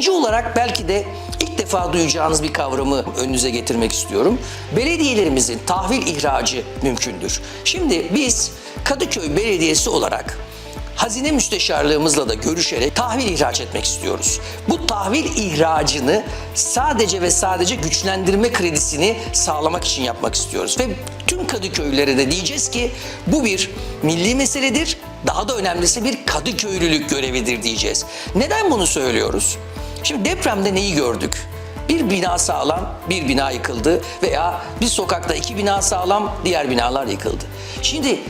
İkinci olarak belki de ilk defa duyacağınız bir kavramı önünüze getirmek istiyorum. Belediyelerimizin tahvil ihracı mümkündür. Şimdi biz Kadıköy Belediyesi olarak Hazine müsteşarlığımızla da görüşerek tahvil ihraç etmek istiyoruz. Bu tahvil ihracını sadece ve sadece güçlendirme kredisini sağlamak için yapmak istiyoruz. Ve tüm Kadıköylülere de diyeceğiz ki bu bir milli meseledir. Daha da önemlisi bir Kadıköylülük görevidir diyeceğiz. Neden bunu söylüyoruz? Şimdi depremde neyi gördük? Bir bina sağlam, bir bina yıkıldı veya bir sokakta iki bina sağlam, diğer binalar yıkıldı. Şimdi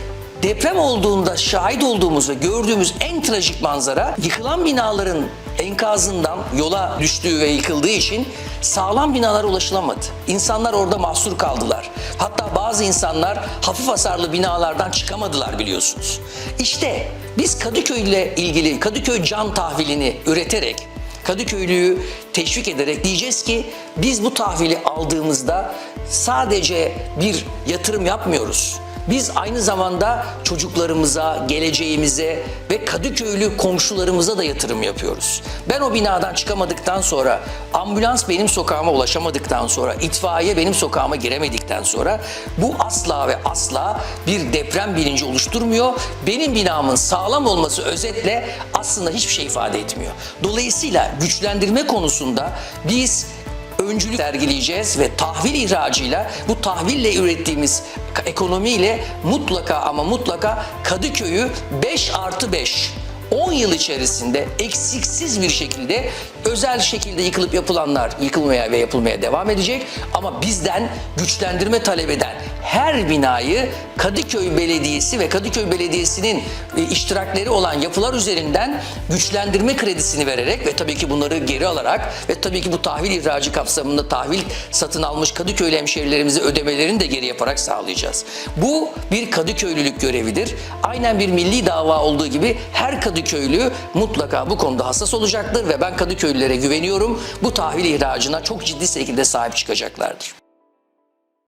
deprem olduğunda şahit olduğumuz ve gördüğümüz en trajik manzara yıkılan binaların enkazından yola düştüğü ve yıkıldığı için sağlam binalara ulaşılamadı. İnsanlar orada mahsur kaldılar. Hatta bazı insanlar hafif hasarlı binalardan çıkamadılar biliyorsunuz. İşte biz Kadıköy ile ilgili Kadıköy can tahvilini üreterek Kadıköylüyü teşvik ederek diyeceğiz ki biz bu tahvili aldığımızda sadece bir yatırım yapmıyoruz. Biz aynı zamanda çocuklarımıza, geleceğimize ve Kadıköylü komşularımıza da yatırım yapıyoruz. Ben o binadan çıkamadıktan sonra, ambulans benim sokağıma ulaşamadıktan sonra, itfaiye benim sokağıma giremedikten sonra bu asla ve asla bir deprem bilinci oluşturmuyor. Benim binamın sağlam olması özetle aslında hiçbir şey ifade etmiyor. Dolayısıyla güçlendirme konusunda biz öncülük sergileyeceğiz ve tahvil ihracıyla bu tahville ürettiğimiz ekonomiyle mutlaka ama mutlaka Kadıköy'ü 5 artı 5 10 yıl içerisinde eksiksiz bir şekilde özel şekilde yıkılıp yapılanlar yıkılmaya ve yapılmaya devam edecek. Ama bizden güçlendirme talep eden her binayı Kadıköy Belediyesi ve Kadıköy Belediyesi'nin e, iştirakleri olan yapılar üzerinden güçlendirme kredisini vererek ve tabii ki bunları geri alarak ve tabii ki bu tahvil ihracı kapsamında tahvil satın almış Kadıköylü hemşehrilerimize ödemelerini de geri yaparak sağlayacağız. Bu bir Kadıköylülük görevidir. Aynen bir milli dava olduğu gibi her Kadıköylü mutlaka bu konuda hassas olacaktır ve ben Kadıköylülere güveniyorum. Bu tahvil ihracına çok ciddi şekilde sahip çıkacaklardır.